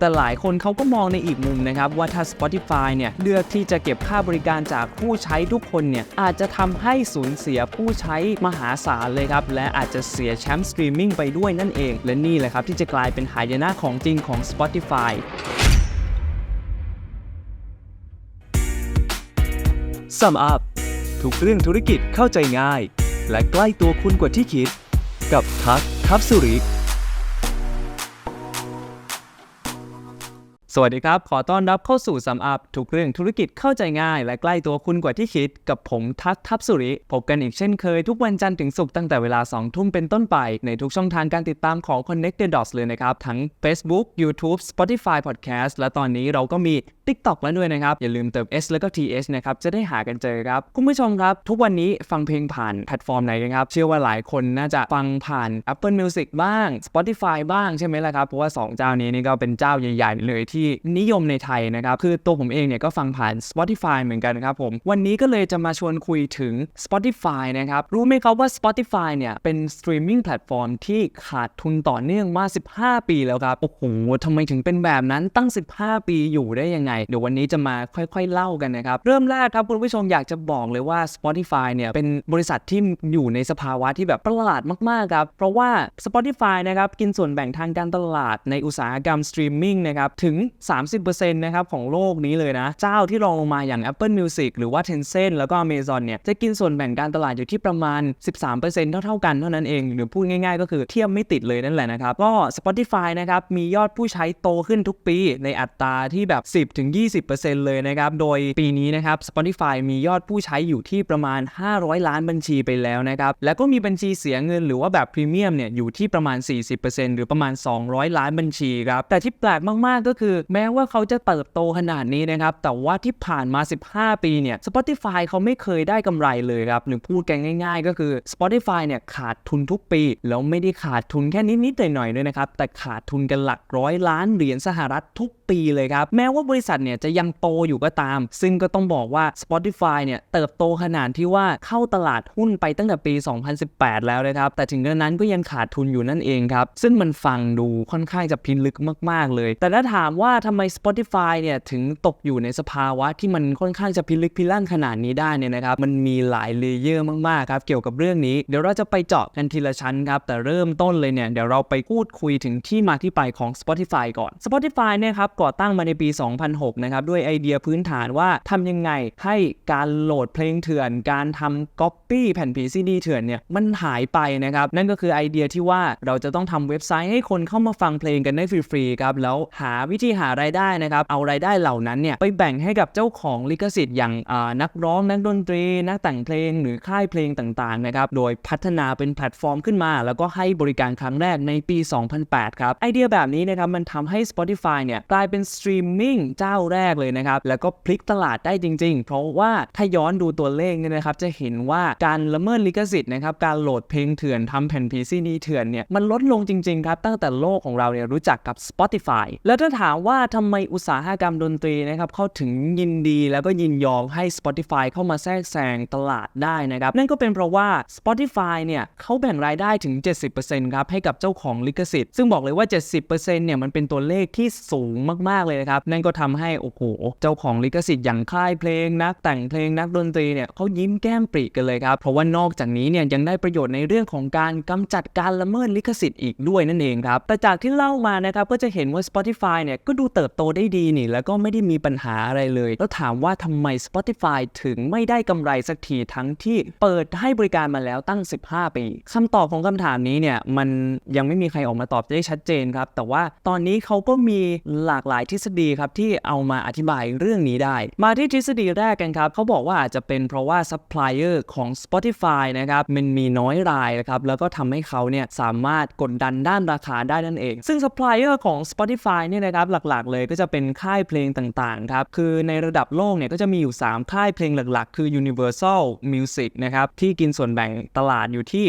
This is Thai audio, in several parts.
แต่หลายคนเขาก็มองในอีกมุมนะครับ ว่าถ้า Spotify เนี่ยเลือกที่จะเก็บค่าบริการจากผู้ใช้ทุกคนเนี่ยอาจจะทำให้สูญเสียผู้ใช้มหาศาลเลยครับ และอาจจะเสียแชมป์สตรีมมิ่งไปด้วยนั่นเอง และนี่แหละครับ ที่จะกลายเป็นหายนะของจริงของ Spotify Sum Up ทุกเรื่องธุรกิจเข้าใจง่าย และใกล้ตัวคุณกว่าที่คิด กับทักทับสุริ สวัสดีครับ ขอต้อนรับเข้าสู่สัมอัพทุกเรื่องธุรกิจเข้าใจง่าย และใกล้ตัวคุณกว่าที่คิด กับผมทัศน์ทัพสุริ พบกันอีกเช่นเคยทุกวันจันทร์ถึงศุกร์ตั้งแต่เวลา 2 ทุ่มเป็นต้นไป ในทุกช่องทางการติดตามของ Connected Dots เลยนะครับ ทั้ง Facebook YouTube Spotify Podcast และตอนนี้เราก็มี TikTok แล้วด้วยนะครับ อย่าลืมเติม S แล้วก็ TH นะครับ จะได้หากันเจอครับ คุณผู้ชมครับ ทุกวันนี้ฟังเพลงผ่านแพลตฟอร์มไหนกันครับ เชื่อว่าหลายคนน่าจะฟังผ่าน Apple Music บ้าง Spotify บ้างใช่ไหมล่ะครับ เพราะว่า 2 เจ้านี้นี่ก็เป็นเจ้าใหญ่ ๆ เลยที่นิยมในไทยนะครับ คือตัวผมเองเนี่ยก็ฟังผ่าน Spotify เหมือนกันครับผม วันนี้ก็เลยจะมาชวนคุยถึง Spotify นะครับ รู้ไหมครับว่า Spotify เนี่ยเป็นสตรีมมิ่งแพลตฟอร์มที่ขาดทุนต่อเนื่องมา 15 ปีแล้วครับ โอ้โหทำไมถึงเป็นแบบนั้นตั้ง 15 ปีอยู่ได้ยังไงเดี๋ยววันนี้จะมาค่อยๆเล่ากันนะครับ เริ่มแรกครับคุณผู้ชมอยากจะบอกเลยว่า Spotify เนี่ยเป็นบริษัทที่อยู่ในสภาวะที่แบบประหลาดมากๆครับ เพราะว่า Spotify นะครับกินส่วนแบ่งทางการตลาดในอุตสาหกรรมสตรีมมิ่งนะครับถึง 30%นะครับของโลกนี้เลยนะ เจ้าที่รองลงมาอย่าง Apple Music หรือว่า Tencent แล้วก็ Amazon เนี่ยจะกินส่วนแบ่งการตลาดอยู่ที่ประมาณ 13%เท่าๆกันเท่านั้นเอง หรือพูดง่ายๆ ก็คือเทียบไม่ติดเลยนั่นแหละนะครับก็ Spotify นะครับมียอดผู้ใช้โตขึ้นทุกปีในอัตราที่แบบ10-20%เลยนะครับ โดยปีนี้นะครับ Spotify มียอดผู้ใช้อยู่ที่ประมาณ 500 ล้านบัญชีไปแล้วนะครับ แล้วก็มีบัญชีเสียเงินหรือว่าแบบพรีเมียมเนี่ยอยู่ที่ประมาณ 40%หรือประมาณ 200 ล้านบัญชีครับ แต่ที่แปลกมากๆก็คือ แม้ว่าเขาจะเติบโตขนาดนี้นะครับ แต่ว่าที่ผ่านมา 15 ปีเนี่ย Spotify เขาไม่เคยได้กำไรเลยครับ หรือพูดกันง่าย ๆ ก็คือ Spotify เนี่ยขาดทุนทุกปี แล้วไม่ได้ขาดทุนแค่นิดๆหน่อยๆด้วยนะครับ แต่ขาดทุนกันหลักร้อยล้านเหรียญสหรัฐทุกปีเลยครับ แม้ว่าบริษัทเนี่ยจะยังโตอยู่ก็ตาม ซึ่งก็ต้องบอกว่า Spotify เนี่ยเติบโตขนาดที่ว่าเข้าตลาดหุ้นไปตั้งแต่ปี 2018 แล้วนะครับ แต่ถึงกระนั้นก็ยังขาดทุนอยู่นั่นเองครับ ซึ่งมันฟังดูค่อนข้างจะพินลึกมาก ๆ เลย แต่ถ้าถามว่าทำไม Spotify เนี่ยถึงตกอยู่ในสภาวะที่มันค่อนข้างจะพินลึกพิลั่นขนาดนี้ได้เนี่ยนะครับ มันมีหลายเลเยอร์มาก ๆ ครับ เกี่ยวกับเรื่องนี้ เดี๋ยวเราจะไปเจาะกันทีละชั้นครับ แต่เริ่มต้นเลยเนี่ย เดี๋ยวเราไปพูดคุยถึงที่มาที่ไปของ Spotify ก่อน Spotify เนี่ยครับก่อตั้งมาในปี 2006 นะครับ ด้วยไอเดียพื้นฐานว่าทำยังไงให้การโหลดเพลงเถื่อน การทำก๊อปปี้แผ่นผีซีดีเถื่อนเนี่ยมันหายไปนะครับ นั่นก็คือไอเดียที่ว่าเราจะต้องทำเว็บไซต์ให้คนเข้ามาฟังเพลงกันได้ฟรีๆครับแล้วหาวิธีหารายได้นะครับเอารายได้เหล่านั้นเนี่ยไปแบ่งให้กับเจ้าของลิขสิทธิ์อย่างนักร้องนักดนตรี นักแต่งเพลงหรือค่ายเพลงต่างๆนะครับโดยพัฒนาเป็นแพลตฟอร์มขึ้นมา แล้วก็ให้บริการครั้งแรกในปี 2008 ครับไอเดียแบบนี้นะครับมันทำให้ Spotify เนี่ยกลายเป็นสตรีมมิ่งเจ้าแรกเลยนะครับ แล้วก็พลิกตลาดได้จริง ๆ เพราะว่าถ้าย้อนดูตัวเลขเนี่ยนะครับ จะเห็นว่าการละเมิดลิขสิทธิ์นะครับ การโหลดเพลงเถื่อนทำแผ่นพีซีดีเถื่อนเนี่ย มันลดลงจริง ๆ ครับ ตั้งแต่โลกของเราเนี่ยรู้จักกับ Spotify แล้วถ้าถามว่าทำไมอุตสาหกรรมดนตรีนะครับเขาถึงยินดีแล้วก็ยินยอมให้ Spotify เข้ามาแทรกแซงตลาดได้นะครับ นั่นก็เป็นเพราะว่า Spotify เนี่ยเขาแบ่งรายได้ถึง 70%ครับให้กับเจ้าของลิขสิทธิ์ซึ่งบอกเลยว่า 70%เนี่ยมันเป็นตัวเลขที่สูงมากๆเลยนะครับ นั่นก็ทำให้โอ้โหเจ้าของลิขสิทธิ์อย่างค่ายเพลงนักแต่งเพลงนักดนตรีเนี่ยเขายิ้มแก้มปรีกันเลยครับเพราะว่านอกจากนี้เนี่ยยังได้ประโยชน์ในเรื่องของการกำจัดการละเมิดลิขสิทธิ์อีกด้วยนั่นเองครับแต่จากที่เล่ามานะครับก็จะเห็นว่า Spotify เนี่ยก็ดูเติบโตได้ดีนี่แล้วก็ไม่ได้มีปัญหาอะไรเลย แล้วถามว่าทำไม Spotify ถึงไม่ได้กำไรสักทีทั้งที่เปิดให้บริการมาแล้วตั้ง 15 ปีคำตอบของคำถามนี้เนี่ยมันยังไม่มีใครออกมาตอบได้ชัดเจนครับแต่ว่าตอนนี้เขาก็มีหลากหลายทฤษฎีครับที่เอามาอธิบายเรื่องนี้ได้ มาที่ทฤษฎีแรกกันครับเขาบอกว่าอาจจะเป็นเพราะว่าซัพพลายเออร์ของ Spotify นะครับมันมีน้อยรายนะครับแล้วก็ทำให้เขาเนี่ยสามารถกดดันด้านราคาได้นั่นเอง ซึ่งซัพพลายเออร์ของ Spotify เนี่ยนะครับหลักๆ เลยก็จะเป็นค่ายเพลงต่างๆครับคือในระดับโลกเนี่ยก็จะมีอยู่ 3 ค่ายเพลงหลักๆ คือ Universal Music นะครับที่กินส่วนแบ่งตลาดอยู่ที่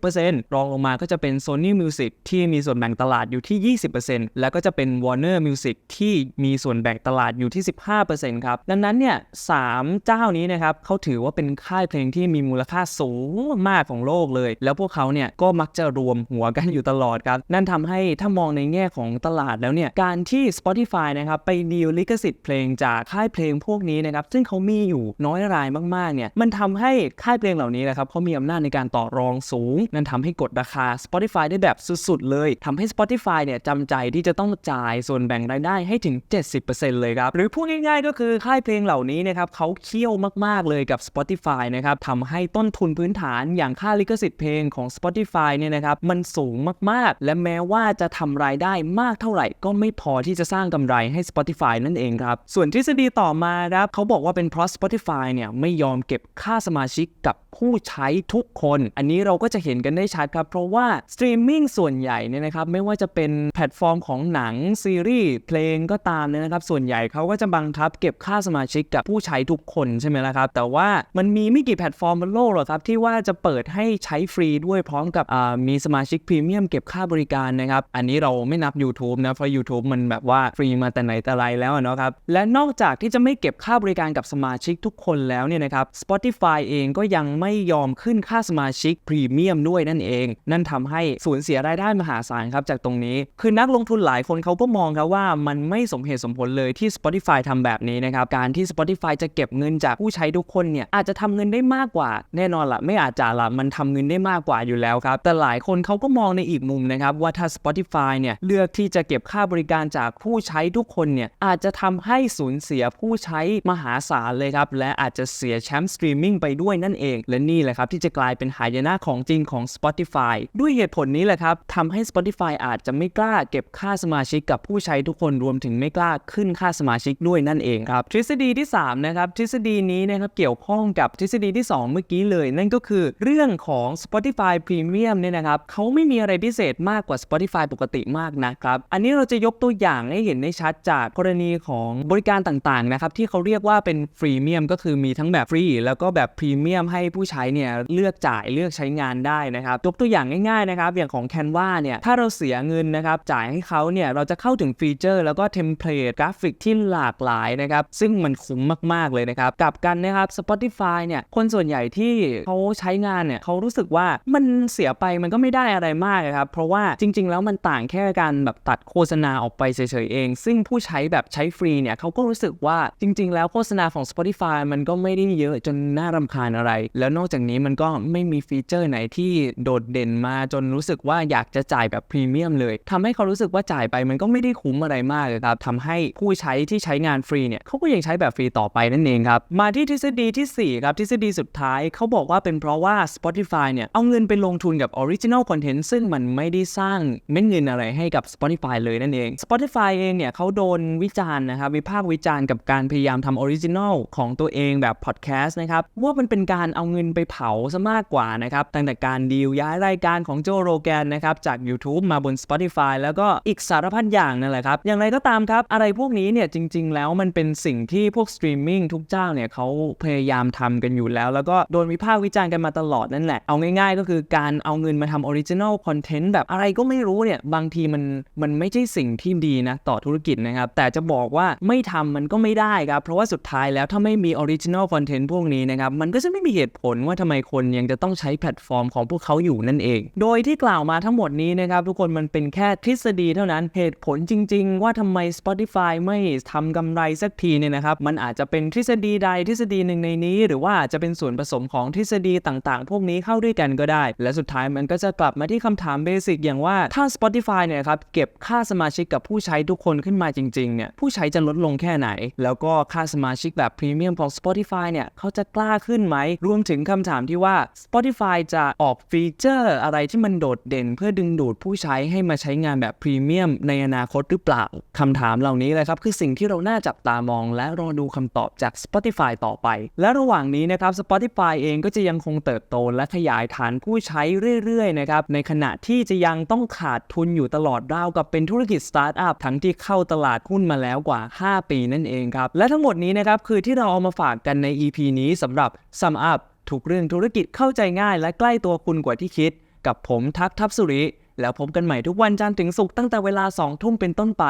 30%รองลงมาก็จะเป็น Sony Music ที่มีส่วนแบ่งตลาดอยู่ที่ 20%แล้วก็จะเป็น Warner Music ที่มีส่วนแบ่งตลาดอยู่ที่ 15%ครับ ดังนั้นเนี่ยสามเจ้านี้นะครับเขาถือว่าเป็นค่ายเพลงที่มีมูลค่าสูงมากของโลกเลย แล้วพวกเขาเนี่ยก็มักจะรวมหัวกันอยู่ตลอดครับ นั่นทำให้ถ้ามองในแง่ของตลาดแล้วเนี่ย การที่ Spotify นะครับไปดีลลิขสิทธิ์เพลงจากค่ายเพลงพวกนี้นะครับ ซึ่งเขามีอยู่น้อยรายมากๆเนี่ย มันทำให้ค่ายเพลงเหล่านี้นะครับเขามีอำนาจในการต่อรองสูง นั่นทำให้กดราคา Spotify ได้แบบสุดๆเลยทำให้ Spotify เนี่ยจำใจที่จะต้องจ่ายส่วนแบ่งรายได้ให้ถึง 70%เลยครับหรือพูดง่ายๆก็คือค่ายเพลงเหล่านี้นะครับเขาเคี่ยวมากๆเลยกับ Spotify นะครับทำให้ต้นทุนพื้นฐานอย่างค่าลิขสิทธิ์เพลงของ Spotify เนี่ยนะครับมันสูงมากๆ และแม้ว่าจะทำรายได้มากเท่าไหร่ ก็ไม่พอที่จะสร้างกำไรให้ Spotify นั่นเองครับส่วนทฤษฎีต่อมาครับเขาบอกว่าเป็นเพราะ Spotify เนี่ยไม่ยอมเก็บค่าสมาชิกกับผู้ใช้ทุกคน อันนี้เราก็จะเห็นกันได้ชัดครับ เพราะว่าสตรีมมิ่งส่วนใหญ่เนี่ยนะครับไม่ว่าจะเป็นแพลตฟอร์มของหนังซีรีส์เพลงก็ตามเนี่ยนะครับ ส่วนใหญ่เขาก็จะบังคับเก็บค่าสมาชิกกับผู้ใช้ทุกคนใช่ไหมล่ะครับ แต่ว่ามันมีไม่กี่แพลตฟอร์มบนโลกหรอกครับ ที่ว่าจะเปิดให้ใช้ฟรีด้วยพร้อมกับมีสมาชิกพรีเมียมเก็บค่าบริการนะครับ อันนี้เราไม่นับ YouTube นะ เพราะ YouTube มันแบบว่าฟรีมาแต่ไหนแต่ไรแล้วเนาะครับ และนอกจากที่จะไม่เก็บค่าบริการกับสมาชิกทุกคนแล้วเนี่ยนะครับ Spotify เองก็ยังไม่ยอมขึ้นค่าสมาชิกพรีเมียมด้วยนั่นเอง นั่นทำให้สูญเสียรายได้มหาศาลครับจากตรงนี้ คือนักลงทุนหลายคนเขาก็มองครับว่ามันไม่สมเหตุสมผลเลยที่ Spotify ทำแบบนี้นะครับ การที่ Spotify จะเก็บเงินจากผู้ใช้ทุกคนเนี่ยอาจจะทำเงินได้มากกว่า แน่นอนละไม่อาจจะละมันทำเงินได้มากกว่าอยู่แล้วครับ แต่หลายคนเขาก็มองในอีกมุมนะครับ ว่าถ้า Spotify เนี่ยเลือกที่จะเก็บค่าบริการจากผู้ใช้ทุกคนเนี่ยอาจจะทำให้สูญเสียผู้ใช้มหาศาลเลยครับ และอาจจะเสียแชมป์สตรีมมิ่งไปด้วยนั่นเอง และนี่แหละครับที่จะกลายเป็นหายนะของจริงของ Spotify ด้วยเหตุผลนี้แหละครับทำให้ Spotify อาจจะไม่กล้าเก็บค่าสมาชิกกับผู้ใช้ทุกคนรวมถึงไม่กล้าขึ้นค่าสมาชิกด้วยนั่นเองครับ ทฤษฎีที่3นะครับทฤษฎีนี้นะครับเกี่ยวข้องกับทฤษฎีที่ 2 เมื่อกี้เลย นั่นก็คือเรื่องของ Spotify Premium เนี่ยนะครับเขาไม่มีอะไรพิเศษมากกว่า Spotify ปกติมากนะครับ อันนี้เราจะยกตัวอย่างให้เห็นได้ชัดจากกรณีของบริการต่างๆนะครับที่เขาเรียกว่าเป็นฟรีเมียมก็คือมีทั้งแบบฟรีแล้วก็แบบพรีเมียมให้ผู้ใช้เนี่ยเลือกจ่ายเลือกใช้งานได้นะครับยกตัวอย่างง่ายๆนะครับอย่างของ Canva เนี่ยถ้าเราเสียเงินนะครับจ่ายให้เขาเนี่ยเราจะเข้าถึงฟีเจอร์แล้วก็เทมเพลตกราฟิกที่หลากหลายนะครับ ซึ่งมันคุ้มมาก ๆ เลยนะครับ กลับกันนะครับ Spotify เนี่ย คนส่วนใหญ่ที่เขาใช้งานเนี่ยเขารู้สึกว่ามันเสียไปมันก็ไม่ได้อะไรมากครับ เพราะว่าจริง ๆ แล้วมันต่างแค่การแบบตัดโฆษณาออกไปเฉย ๆ เอง ซึ่งผู้ใช้แบบใช้ฟรีเนี่ยเขาก็รู้สึกว่าจริง ๆ แล้วโฆษณาของ Spotify มันก็ไม่ได้เยอะจนน่ารำคาญอะไร แล้วนอกจากนี้มันก็ไม่มีฟีเจอร์ไหนที่โดดเด่นมาจนรู้สึกว่าอยากจะจ่ายแบบพรีเมียมเลยทำให้เขารู้สึกว่าจ่ายไปมันก็ไม่ได้คุ้มอะไรมากเลยครับทำให้ผู้ใช้ที่ใช้งานฟรีเนี่ยเขาก็ยังใช้แบบฟรีต่อไปนั่นเองครับ มาที่ทฤษฎีที่ 4 ครับ ทฤษฎีสุดท้ายเขาบอกว่าเป็นเพราะว่า Spotify เนี่ย เอาเงินไปลงทุนกับ Original Content ซึ่งมันไม่ได้สร้างเม็ดเงินอะไรให้กับ Spotify เลยนั่นเอง Spotify เองเนี่ยเขาโดนวิจารณ์นะครับ วิพากษ์วิจารณ์กับการพยายามทำ Original ของตัวเองแบบ Podcast นะครับ ว่ามันเป็นการเอาเงินไปเผาซะมากกว่านะครับ ตั้งแต่การดีลย้ายรายการของโจโรแกนนะครับ จาก YouTube มาบน Spotify แล้วก็อีกสารพัดอย่างนั่นแหละครับอย่างไรก็ตามครับ อะไรพวกนี้เนี่ยจริง ๆ แล้วมันเป็นสิ่งที่พวกสตรีมมิ่งทุกเจ้าเนี่ยเขาพยายามทำกันอยู่แล้ว แล้วก็โดนวิพากษ์วิจารณ์กันมาตลอดนั่นแหละ เอาง่าย ๆ ก็คือการเอาเงินมาทำออริจิน l ลคอนเทนต์แบบอะไรก็ไม่รู้เนี่ยบางทีมันมันไม่ใช่สิ่งที่ดีนะต่อธุรกิจนะครับ แต่จะบอกว่าไม่ทำมันก็ไม่ได้ครับ เพราะว่าสุดท้ายแล้วถ้าไม่มีออริจิน l ลคอนเทนต์พวกนี้นะครับมันก็จะไม่มีเหตุผลว่าทำไมคนยังจะต้องใช้แพลตฟอร์มของพวกเขาอยู่นั่นเอง โดยที่กล่าวมาทั้งหมดนี้นะครับทุกคนมันเป็นแค่ทฤษฎีเท่านั้นเหตุผลจริง ๆ ว่าาทำไม Spotify ไม่ทำกำไรสักทีเนี่ยนะครับ มันอาจจะเป็นทฤษฎีใดทฤษฎีหนึ่งในนี้ หรือว่าาจจะเป็นส่วนผสมของทฤษฎีต่างๆ พวกนี้เข้าด้วยกันก็ได้ และสุดท้ายมันก็จะกลับมาที่คำถามเบสิกอย่างว่าถ้า Spotify เนี่ยครับเก็บค่าสมาชิกกับผู้ใช้ทุกคนขึ้นมาจริงๆเนี่ยผู้ใช้จะลดลงแค่ไหน แล้วก็ค่าสมาชิกแบบพรีเมียมของ Spotify เนี่ยเขาจะกล้าขึ้นไหม รวมถึงคำถามที่ว่า Spotify จะออกฟีเจอร์อะไรที่มันโดดเด่น เพื่อดึงดูดผู้ใช้ให้มาใช้งานแบบพรีเมียมในอนาคตหรือเปล่าคำถามเหล่านี้เลยครับ คือสิ่งที่เราน่าจับตามอง และรอดูคำตอบจาก Spotify ต่อไป และระหว่างนี้นะครับ Spotify เองก็จะยังคงเติบโตและขยายฐานผู้ใช้เรื่อยๆนะครับในขณะที่จะยังต้องขาดทุนอยู่ตลอดราวกับเป็นธุรกิจสตาร์ทอัพทั้งที่เข้าตลาดหุ้นมาแล้วกว่า 5 ปีนั่นเองครับ และทั้งหมดนี้นะครับคือที่เราเอามาฝากกันใน EP นี้สำหรับ Sum Up ทุกเรื่องธุรกิจเข้าใจง่าย และใกล้ตัวคุณกว่าที่คิด กับผมทักทับสุริ แล้วพบกันใหม่ทุกวันจันทร์ถึงศุกร์ตั้งแต่เวลา2ทุ่มเป็นต้นไป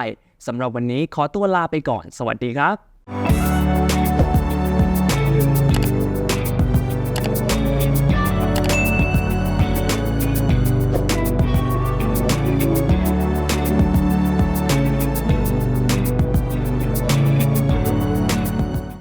สำหรับวันนี้ขอตัวลาไปก่อน สวัสดีครับ